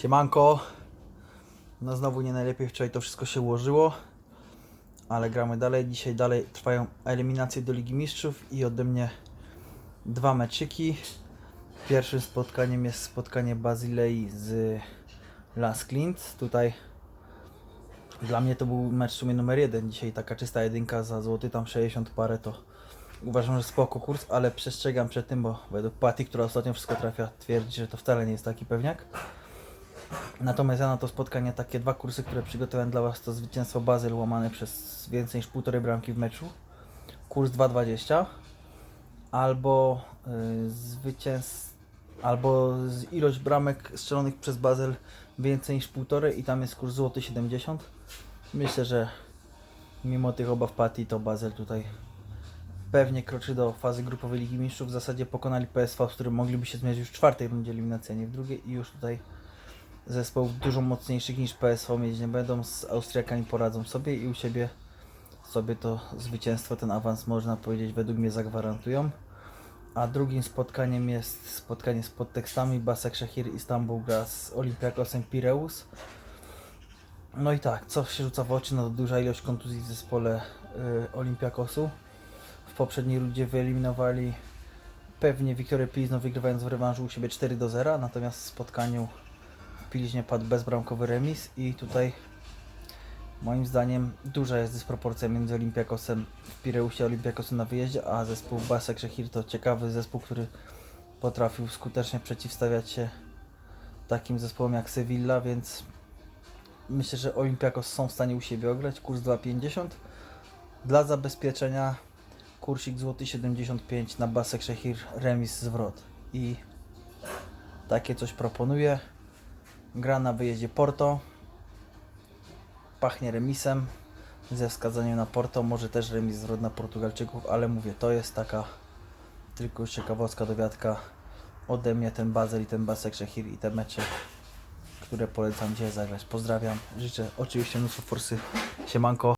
Siemanko. No znowu nie najlepiej wczoraj to wszystko się ułożyło. Ale gramy dalej. Dzisiaj dalej trwają eliminacje do Ligi Mistrzów i ode mnie dwa meczyki. Pierwszym spotkaniem jest spotkanie Bazylei z Las. Tutaj dla mnie to był mecz w sumie numer jeden. Dzisiaj taka czysta jedynka za złoty, tam 60 parę to uważam, że spoko kurs, ale przestrzegam przed tym, bo według Pati, która ostatnio wszystko trafia, twierdzi, że to wcale nie jest taki pewniak. Natomiast ja na to spotkanie takie dwa kursy, które przygotowałem dla Was to zwycięstwo Bazyl łamane przez więcej niż półtorej bramki w meczu. Kurs 2,20 albo y, zwycięstwo albo ilość bramek strzelonych przez Bazel więcej niż półtorej i tam jest kurs złoty 70. Myślę, że mimo tych obaw Pati to Bazel tutaj pewnie kroczy do fazy grupowej Ligi Mistrzów. W zasadzie pokonali PSV, z którym mogliby się zmierzyć już w czwartej rundzie eliminacji, a nie w drugiej i już tutaj zespołów dużo mocniejszych niż PSV mieć nie będą. Z Austriakami poradzą sobie i u siebie sobie to zwycięstwo, ten awans można powiedzieć według mnie zagwarantują. A drugim spotkaniem jest spotkanie z podtekstami Basak Shahir Istanbul gra z Olympiakosem Pireus. No i tak, co się rzuca w oczy, no duża ilość kontuzji w zespole y, Olympiakosu. W poprzedniej rundzie wyeliminowali pewnie Wiktorię Pilizno wygrywając w rewanżu u siebie 4 do 0, natomiast w spotkaniu Piliźnie padł bezbramkowy remis i tutaj moim zdaniem duża jest dysproporcja między Olympiakosem w Pireusie Olympiakosem na wyjeździe, a zespół Basek Szechir to ciekawy zespół, który potrafił skutecznie przeciwstawiać się takim zespołom jak Sevilla, więc myślę, że Olympiakos są w stanie u siebie ograć. Kurs 2,50. Dla zabezpieczenia kursik złoty 75 na Basek Szechir remis zwrot i takie coś proponuję. Gra na wyjeździe Porto. Pachnie remisem ze wskazaniem na Porto, może też remis zwrot na Portugalczyków, ale mówię, to jest taka tylko już ciekawostka dowiadka ode mnie, ten Bazel i ten Basek Szechir i te mecze, które polecam dzisiaj zagrać. Pozdrawiam, życzę oczywiście mnóstwo forsy. Siemanko.